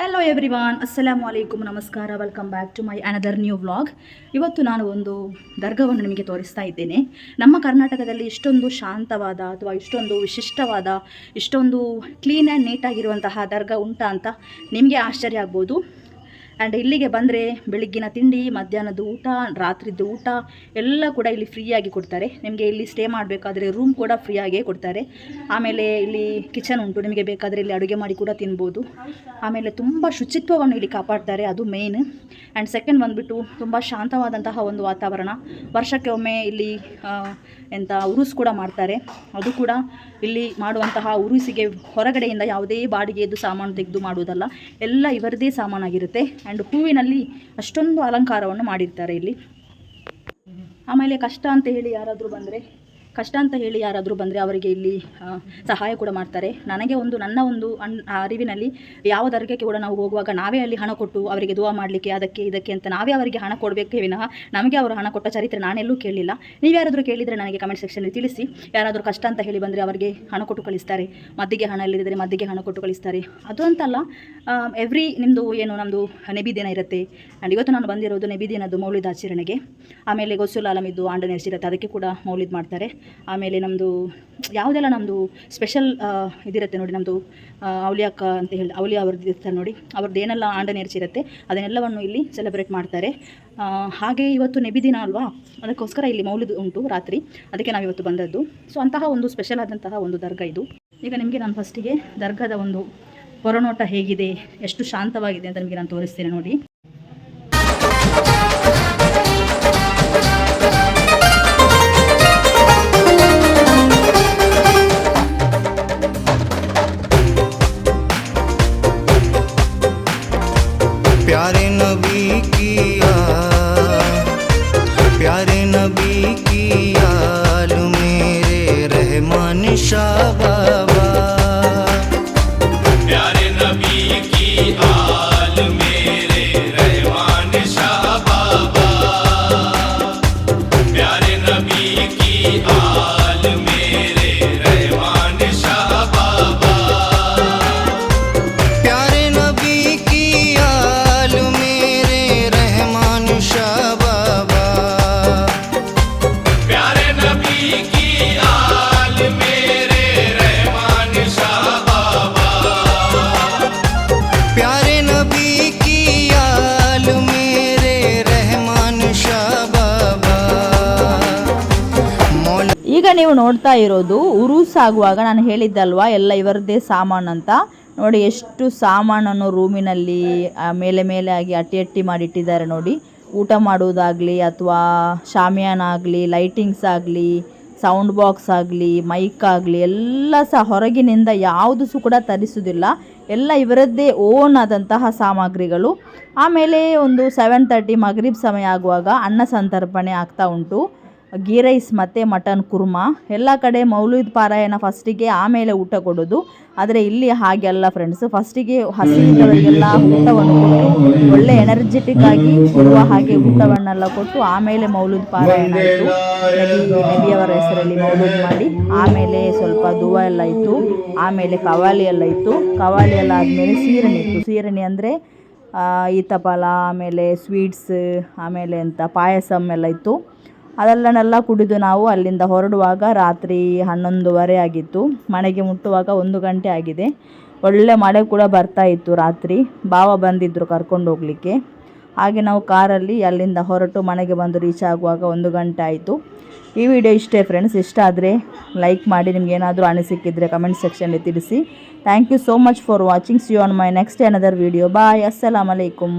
Hello everyone ಅಸ್ಸಲಾಮು ಅಲೈಕುಮ್ ನಮಸ್ಕಾರ welcome back to my another new vlog ಇವತ್ತು ನಾನು ಒಂದು ದರ್ಗವನ್ನು ನಿಮಗೆ ತೋರಿಸ್ತಾ ಇದ್ದೇನೆ. ನಮ್ಮ ಕರ್ನಾಟಕದಲ್ಲಿ ಇಷ್ಟೊಂದು ಶಾಂತವಾದ ಅಥವಾ ಇಷ್ಟೊಂದು ವಿಶಿಷ್ಟವಾದ, ಇಷ್ಟೊಂದು ಕ್ಲೀನ್ ಆ್ಯಂಡ್ ನೀಟಾಗಿರುವಂತಹ ದರ್ಗಾ ಉಂಟಾ ಅಂತ ನಿಮಗೆ ಆಶ್ಚರ್ಯ ಆಗ್ಬೋದು. ಆ್ಯಂಡ್ ಇಲ್ಲಿಗೆ ಬಂದರೆ ಬೆಳಗ್ಗಿನ ತಿಂಡಿ ಮಧ್ಯಾಹ್ನದ ಊಟ, ರಾತ್ರಿದ್ದು ಊಟ ಎಲ್ಲ ಕೂಡ ಇಲ್ಲಿ ಫ್ರೀಯಾಗಿ ಕೊಡ್ತಾರೆ. ನಿಮಗೆ ಇಲ್ಲಿ ಸ್ಟೇ ಮಾಡಬೇಕಾದ್ರೆ ರೂಮ್ ಕೂಡ ಫ್ರೀಯಾಗೇ ಕೊಡ್ತಾರೆ. ಆಮೇಲೆ ಇಲ್ಲಿ ಕಿಚನ್ ಉಂಟು, ನಿಮಗೆ ಬೇಕಾದರೆ ಇಲ್ಲಿ ಅಡುಗೆ ಮಾಡಿ ಕೂಡ ತಿನ್ಬೋದು. ಆಮೇಲೆ ತುಂಬ ಶುಚಿತ್ವವನ್ನು ಇಲ್ಲಿ ಕಾಪಾಡ್ತಾರೆ, ಅದು ಮೇನ್ ಆ್ಯಂಡ್ ಸೆಕೆಂಡ್ ಬಂದುಬಿಟ್ಟು ತುಂಬ ಶಾಂತವಾದಂತಹ ಒಂದು ವಾತಾವರಣ. ವರ್ಷಕ್ಕೆ ಒಮ್ಮೆ ಇಲ್ಲಿ ಎಂಥ ಉರುಸ್ ಕೂಡ ಮಾಡ್ತಾರೆ. ಅದು ಕೂಡ ಇಲ್ಲಿ ಮಾಡುವಂತಹ ಉರುಸಿಗೆ ಹೊರಗಡೆಯಿಂದ ಯಾವುದೇ ಬಾಡಿಗೆಯದ್ದು ಸಾಮಾನು ತೆಗೆದು ಮಾಡುವುದಲ್ಲ, ಎಲ್ಲ ಇವರದೇ ಸಾಮಾನಾಗಿರುತ್ತೆ. ಆ್ಯಂಡ್ ಹೂವಿನಲ್ಲಿ ಅಷ್ಟೊಂದು ಅಲಂಕಾರವನ್ನು ಮಾಡಿರ್ತಾರೆ ಇಲ್ಲಿ. ಆಮೇಲೆ ಕಷ್ಟ ಅಂತ ಹೇಳಿ ಯಾರಾದರೂ ಬಂದರೆ? ಕಷ್ಟ ಅಂತ ಹೇಳಿ ಯಾರಾದರೂ ಬಂದರೆ ಅವರಿಗೆ ಇಲ್ಲಿ ಸಹಾಯ ಕೂಡ ಮಾಡ್ತಾರೆ. ನನಗೆ ಒಂದು, ನನ್ನ ಒಂದು ಅರಿವಿನಲ್ಲಿ ಯಾವ ದರ್ಗಕ್ಕೆ ಕೂಡ ನಾವು ಹೋಗುವಾಗ ನಾವೇ ಅಲ್ಲಿ ಹಣ ಕೊಟ್ಟು ಅವರಿಗೆ ದುವಾ ಮಾಡಲಿಕ್ಕೆ, ಅದಕ್ಕೆ, ಇದಕ್ಕೆ ಅಂತ ನಾವೇ ಅವರಿಗೆ ಹಣ ಕೊಡಬೇಕೇ ವಿನಃ ನಮಗೆ ಅವರು ಹಣ ಕೊಟ್ಟ ಚರಿತ್ರೆ ನಾನೆಲ್ಲೂ ಕೇಳಿಲ್ಲ ನೀವು ಯಾರಾದರೂ ಕೇಳಿದರೆ ನನಗೆ ಕಮೆಂಟ್ ಸೆಕ್ಷನಲ್ಲಿ ತಿಳಿಸಿ. ಯಾರಾದರೂ ಕಷ್ಟ ಅಂತ ಹೇಳಿ ಬಂದರೆ ಅವರಿಗೆ ಹಣ ಕೊಟ್ಟು ಕಳಿಸ್ತಾರೆ. ಮದ್ದಿಗೆ ಹಣ ಇಲ್ಲದಿದ್ದರೆ ಮದ್ದಿಗೆ ಹಣ ಕೊಟ್ಟು ಕಳಿಸ್ತಾರೆ. ಅದು ಅಂತಲ್ಲ ಎವ್ರಿ ನಿಮ್ಮದು ಏನು ನಮ್ಮದು ನೆಬಿ ದಿನ ಇರುತ್ತೆ. ಆ್ಯಂಡ್ ಇವತ್ತು ನಾನು ಬಂದಿರೋದು ನೆಬಿ ದಿನದ್ದು ಮೌಲ್ಯದ ಆಚರಣೆಗೆ. ಆಮೇಲೆ ಗೊಸುಲ್ ಆಲಮಿದ್ದು ಆಂಡ ಇರುತ್ತೆ ಅದಕ್ಕೆ ಕೂಡ ಮೌಲ್ಯದ ಮಾಡ್ತಾರೆ. ಆಮೇಲೆ ನಮ್ಮದು ಯಾವುದೆಲ್ಲ ನಮ್ಮದು ಸ್ಪೆಷಲ್ ಇದಿರುತ್ತೆ ನೋಡಿ ನಮ್ಮದು ಅವಲಿಯಾಕ ಅಂತ ಹೇಳಿ ಅವಳಿ ಅವ್ರದ್ದು ಇರ್ತಾರೆ ನೋಡಿ, ಅವ್ರದ್ದು ಏನೆಲ್ಲ ಆಂಡ ಇರುತ್ತೆ ಅದನ್ನೆಲ್ಲವನ್ನು ಇಲ್ಲಿ ಸೆಲೆಬ್ರೇಟ್ ಮಾಡ್ತಾರೆ. ಹಾಗೆ ಇವತ್ತು ನೆಬಿ ದಿನ ಅಲ್ವಾ? ಅದಕ್ಕೋಸ್ಕರ ಇಲ್ಲಿ ಮೌಲ್ಯದ ಉಂಟು ರಾತ್ರಿ. ಅದಕ್ಕೆ ನಾವು ಇವತ್ತು ಬಂದದ್ದು. ಸೊ ಅಂತಹ ಒಂದು ಸ್ಪೆಷಲ್ ಆದಂತಹ ಒಂದು ದರ್ಗಾ ಇದು. ಈಗ ನಿಮಗೆ ನಾನು ಫಸ್ಟಿಗೆ ದರ್ಗಾದ ಒಂದು ಹೊರನೋಟ ಹೇಗಿದೆ, ಎಷ್ಟು ಶಾಂತವಾಗಿದೆ ಅಂತ ನಿಮಗೆ ನಾನು ತೋರಿಸ್ತೇನೆ ನೋಡಿ. হিসাবা ನೀವು ನೋಡ್ತಾ ಇರೋದು ಉರುಸಾಗುವಾಗ ನಾನು ಹೇಳಿದ್ದಲ್ವಾ, ಎಲ್ಲ ಇವರದ್ದೇ ಸಾಮಾನು ಅಂತ? ನೋಡಿ, ಎಷ್ಟು ಸಾಮಾನನ್ನು ರೂಮಿನಲ್ಲಿ ಮೇಲೆ ಮೇಲೆ ಆಗಿ ಅಟ್ಟಿ ಅಟ್ಟಿ ಮಾಡಿಟ್ಟಿದ್ದಾರೆ ನೋಡಿ. ಊಟ ಮಾಡುವುದಾಗಲಿ ಅಥವಾ ಶಾಮಿಯಾನ ಆಗಲಿ, ಲೈಟಿಂಗ್ಸ್ ಆಗಲಿ, ಸೌಂಡ್ ಬಾಕ್ಸ್ ಆಗಲಿ, ಮೈಕ್ ಆಗಲಿ, ಎಲ್ಲ ಸಹ ಹೊರಗಿನಿಂದ ಯಾವುದು ಸಹ ಕೂಡ ತರಿಸುವುದಿಲ್ಲ. ಎಲ್ಲ ಇವರದ್ದೇ ಓನ್ ಆದಂತಹ ಸಾಮಗ್ರಿಗಳು. ಆಮೇಲೆ ಒಂದು ಸೆವೆನ್ ತರ್ಟಿ ಮಗ್ರೀಬ್ ಸಮಯ ಆಗುವಾಗ ಅನ್ನ ಸಂತರ್ಪಣೆ ಆಗ್ತಾ ಉಂಟು. ಗೀ ರೈಸ್ ಮತ್ತು ಮಟನ್ ಕುರ್ಮಾ ಎಲ್ಲ ಕಡೆ ಮೌಲೂದ್ ಪಾರಾಯಣ ಫಸ್ಟಿಗೆ ಆಮೇಲೆ ಊಟ ಕೊಡೋದು. ಆದರೆ ಇಲ್ಲಿ ಹಾಗೆಲ್ಲ ಫ್ರೆಂಡ್ಸ್ ಫಸ್ಟಿಗೆ ಹಸಿದವರಿಗೆಲ್ಲ ಊಟವನ್ನು ಕೊಟ್ಟು ಒಳ್ಳೆ ಎನರ್ಜೆಟಿಕ್ ಆಗಿ ಕೊಡುವ ಹಾಗೆ ಊಟವನ್ನೆಲ್ಲ ಕೊಟ್ಟು ಆಮೇಲೆ ಮೌಲೂದ್ ಪಾರಾಯಣ ಇತ್ತು ನದಿಯವರ ನಬಿಯವರ ಹೆಸರಲ್ಲಿ ಮೌಲೂದ್ ಮಾಡಿ ಆಮೇಲೆ ಸ್ವಲ್ಪ ದುವ ಎಲ್ಲ ಇತ್ತು ಆಮೇಲೆ ಕವಾಲಿ ಎಲ್ಲ ಇತ್ತು. ಕವಾಲಿ ಎಲ್ಲ ಆದಮೇಲೆ ಸೀರಣಿ ಇತ್ತು. ಸೀರಣಿ ಅಂದರೆ ಈತಫಲ ಆಮೇಲೆ ಸ್ವೀಟ್ಸ್ ಆಮೇಲೆ ಅಂತ ಪಾಯಸಮ್ ಎಲ್ಲ ಇತ್ತು. ಅದೆಲ್ಲನೆಲ್ಲ ಕುಡಿದು ನಾವು ಅಲ್ಲಿಂದ ಹೊರಡುವಾಗ ರಾತ್ರಿ ಹನ್ನೊಂದುವರೆ ಆಗಿತ್ತು. ಮನೆಗೆ ಮುಟ್ಟುವಾಗ ಒಂದು ಗಂಟೆ ಆಗಿದೆ. ಒಳ್ಳೆ ಮಳೆ ಕೂಡ ಬರ್ತಾ ಇತ್ತು ರಾತ್ರಿ. ಬಾವ ಬಂದಿದ್ದರು ಕರ್ಕೊಂಡು ಹೋಗಲಿಕ್ಕೆ. ಹಾಗೆ ನಾವು ಕಾರಲ್ಲಿ ಅಲ್ಲಿಂದ ಹೊರಟು ಮನೆಗೆ ಬಂದು ರೀಚ್ ಆಗುವಾಗ ಒಂದು ಗಂಟೆ ಆಯಿತು. ಈ ವಿಡಿಯೋ ಇಷ್ಟೇ ಫ್ರೆಂಡ್ಸ್ ಇಷ್ಟ ಆದರೆ ಲೈಕ್ ಮಾಡಿ. ನಿಮ್ಗೆ ಏನಾದರೂ ಅನಿಸಿಕ್ಕಿದ್ರೆ ಕಮೆಂಟ್ ಸೆಕ್ಷನಲ್ಲಿ ತಿಳಿಸಿ. Thank you so much for watching see on my next another video bye ಅಸ್ಸಲಾಮ್ ಅಲೈಕುಮ್